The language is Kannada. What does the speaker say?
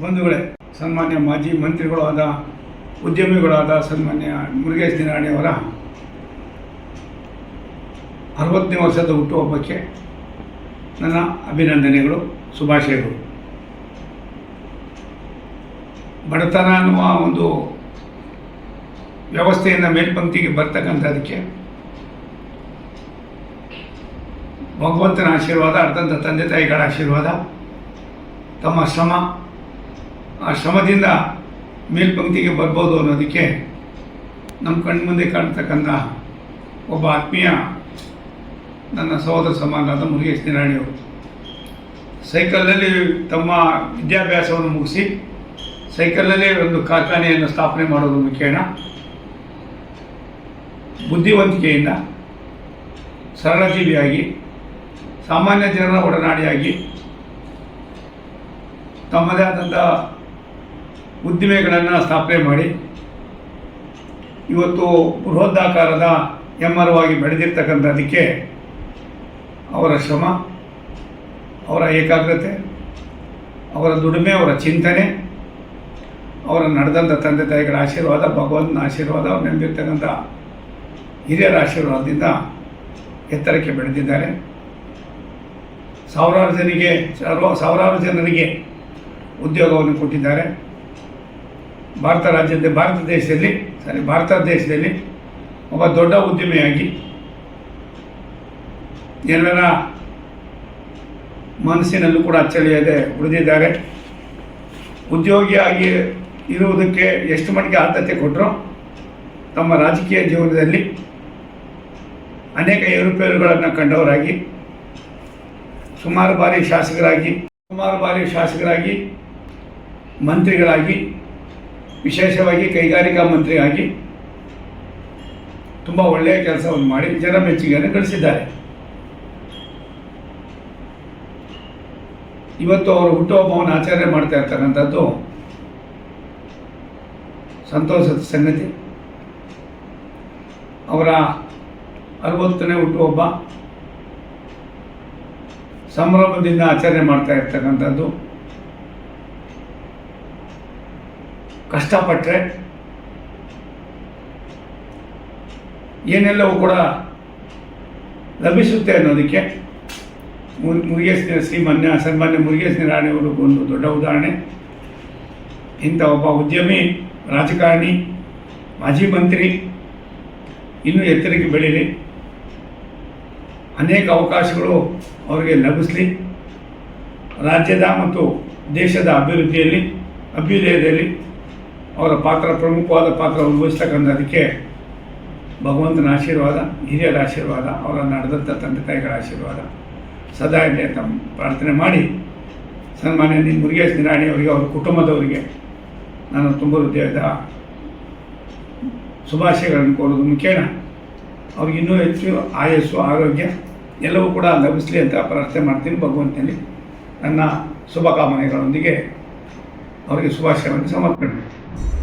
ಬಂಧುಗಳೇ, ಸನ್ಮಾನ್ಯ ಮಾಜಿ ಮಂತ್ರಿಗಳು ಆದ ಉದ್ಯಮಿಗಳಾದ ಸನ್ಮಾನ್ಯ ಮುರುಗೇಶ್ ದಿನಾಣಿಯವರ ಅರವತ್ತನೇ ವರ್ಷದ ಹುಟ್ಟುಹಬ್ಬಕ್ಕೆ ನನ್ನ ಅಭಿನಂದನೆಗಳು, ಶುಭಾಶಯಗಳು. ಬಡತನ ಅನ್ನುವ ಒಂದು ವ್ಯವಸ್ಥೆಯಿಂದ ಮೇಲ್ಪಂಕ್ತಿಗೆ ಬರ್ತಕ್ಕಂಥದ್ದಕ್ಕೆ ಭಗವಂತನ ಆಶೀರ್ವಾದ ಅರ್ಥಂತ ತಂದೆ ತಾಯಿಗಳ ಆಶೀರ್ವಾದ, ತಮ್ಮ ಶ್ರಮ ಆ ಶ್ರಮದಿಂದ ಮೇಲ್ಪಂಕ್ತಿಗೆ ಬರ್ಬೋದು ಅನ್ನೋದಕ್ಕೆ ನಮ್ಮ ಕಣ್ಮುಂದೆ ಕಾಣ್ತಕ್ಕಂಥ ಒಬ್ಬ ಆತ್ಮೀಯ ನನ್ನ ಸಹೋದರ ಸಮಾನರಾದ ಮುರುಗೇಶ್ ನಿರಾಣಿಯವರು. ಸೈಕಲ್ನಲ್ಲಿ ತಮ್ಮ ವಿದ್ಯಾಭ್ಯಾಸವನ್ನು ಮುಗಿಸಿ ಸೈಕಲ್ನಲ್ಲಿ ಒಂದು ಕಾರ್ಖಾನೆಯನ್ನು ಸ್ಥಾಪನೆ ಮಾಡೋದು ಮುಖೇನ ಬುದ್ಧಿವಂತಿಕೆಯಿಂದ ಸರಳಜೀವಿಯಾಗಿ, ಸಾಮಾನ್ಯ ಜನರ ಒಡನಾಡಿಯಾಗಿ, ತಮ್ಮದೇ ಆದಂಥ ಉದ್ದಿಮೆಗಳನ್ನು ಸ್ಥಾಪನೆ ಮಾಡಿ ಇವತ್ತು ಬೃಹದಾಕಾರದ ಎಮ್ಮರವಾಗಿ ಬೆಳೆದಿರ್ತಕ್ಕಂಥದ್ದಕ್ಕೆ ಅವರ ಶ್ರಮ, ಅವರ ಏಕಾಗ್ರತೆ, ಅವರ ದುಡಿಮೆ, ಅವರ ಚಿಂತನೆ, ಅವರ ನಡೆದಂಥ ತಂದೆ ತಾಯಿಗಳ ಆಶೀರ್ವಾದ, ಭಗವಂತನ ಆಶೀರ್ವಾದ, ಅವ್ರು ನೆಂಬಿರ್ತಕ್ಕಂಥ ಹಿರಿಯರ ಆಶೀರ್ವಾದದಿಂದ ಎತ್ತರಕ್ಕೆ ಬೆಳೆದಿದ್ದಾರೆ. ಸಾವಿರಾರು ಜನರಿಗೆ ಸಾವಿರಾರು ಜನರಿಗೆ ಉದ್ಯೋಗವನ್ನು ಕೊಟ್ಟಿದ್ದಾರೆ. ಭಾರತ ರಾಜ್ಯದ ಭಾರತ ದೇಶದಲ್ಲಿ, ಸಾರಿ ಭಾರತ ದೇಶದಲ್ಲಿ ಒಬ್ಬ ದೊಡ್ಡ ಉದ್ಯಮಿಯಾಗಿ ಎಲ್ಲರ ಮನಸ್ಸಿನಲ್ಲೂ ಕೂಡ ಅಚ್ಚಳಿಯದೆ ಉಳಿದಿದ್ದಾರೆ. ಉದ್ಯೋಗಿಯಾಗಿ ಇರುವುದಕ್ಕೆ ಎಷ್ಟು ಮಟ್ಟಿಗೆ ಆದ್ಯತೆ ಕೊಟ್ಟರು ತಮ್ಮ ರಾಜಕೀಯ ಜೀವನದಲ್ಲಿ ಅನೇಕ ಏರುಪೇರುಗಳನ್ನು ಕಂಡವರಾಗಿ, ಸುಮಾರು ಬಾರಿ ಶಾಸಕರಾಗಿ, ಸುಮಾರು ಬಾರಿ ಶಾಸಕರಾಗಿ, ಮಂತ್ರಿಗಳಾಗಿ ವಿಶೇಷವಾಗಿ ಕೈಗಾರಿಕಾ ಮಂತ್ರಿಯಾಗಿ ತುಂಬ ಒಳ್ಳೆಯ ಕೆಲಸವನ್ನು ಮಾಡಿ ಜನ ಮೆಚ್ಚುಗೆಯನ್ನು ಗಳಿಸಿದ್ದಾರೆ. ಇವತ್ತು ಅವರು ಹುಟ್ಟುಹಬ್ಬವನ್ನು ಆಚರಣೆ ಮಾಡ್ತಾ ಇರ್ತಕ್ಕಂಥದ್ದು ಸಂತೋಷದ ಸಂಗತಿ. ಅವರ ಅರವತ್ತನೇ ಹುಟ್ಟುಹಬ್ಬ ಸಂಭ್ರಮದಿಂದ ಆಚರಣೆ ಮಾಡ್ತಾ ಇರ್ತಕ್ಕಂಥದ್ದು. ಕಷ್ಟಪಟ್ಟರೆ ಏನೆಲ್ಲವೂ ಕೂಡ ಲಭಿಸುತ್ತೆ ಅನ್ನೋದಕ್ಕೆ ಮುರ್ ಮುರುಗೇಶ್ ಶ್ರೀಮಾನ್ಯ, ಸನ್ಮಾನ್ಯ ಮುರುಗೇಶ್ ನಿರಾಣಿಯವರು ಒಂದು ದೊಡ್ಡ ಉದಾಹರಣೆ. ಇಂಥ ಒಬ್ಬ ಉದ್ಯಮಿ, ರಾಜಕಾರಣಿ, ಮಾಜಿ ಮಂತ್ರಿ, ಇನ್ನೂ ಎತ್ತರಕ್ಕೆ ಬೆಳೀಲಿ. ಅನೇಕ ಅವಕಾಶಗಳು ಅವರಿಗೆ ಲಭಿಸಲಿ. ರಾಜ್ಯದ ಮತ್ತು ದೇಶದ ಅಭಿವೃದ್ಧಿಯಲ್ಲಿ, ಅಭ್ಯುದಯದಲ್ಲಿ ಅವರ ಪಾತ್ರ ಪ್ರಮುಖವಾದ ಪಾತ್ರ ಅದಕ್ಕೆ ಭಗವಂತನ ಆಶೀರ್ವಾದ, ಹಿರಿಯರ ಆಶೀರ್ವಾದ, ಅವರ ನಡೆದಂಥ ತಂದೆ ತಾಯಿಗಳ ಆಶೀರ್ವಾದ. ಸದಾ ಇದೆ ಅಂತ ಪ್ರಾರ್ಥನೆ ಮಾಡಿ, ಸನ್ಮಾನ್ಯ ನಿಮ್ಮ ಮುರುಗೇಶ್ ನಿರಾಣಿ ಅವರಿಗೆ, ಅವರ ಕುಟುಂಬದವರಿಗೆ ನಾನು ತುಂಬ ಹೃದಯದ ಶುಭಾಶಯಗಳನ್ನು ಕೋರೋದು ಮುಖೇನ, ಅವ್ರಿಗೆ ಇನ್ನೂ ಹೆಚ್ಚು ಆಯಸ್ಸು, ಆರೋಗ್ಯ ಎಲ್ಲವೂ ಕೂಡ ಲಭಿಸಲಿ ಅಂತ ಪ್ರಾರ್ಥನೆ ಮಾಡ್ತೀನಿ ಭಗವಂತನಲ್ಲಿ. ನನ್ನ ಶುಭಕಾಮನೆಗಳೊಂದಿಗೆ ಅವರಿಗೆ ಶುಭಾಶಯವನ್ನು ಸಮರ್ಪಣೆ ಮಾಡ್ತೀನಿ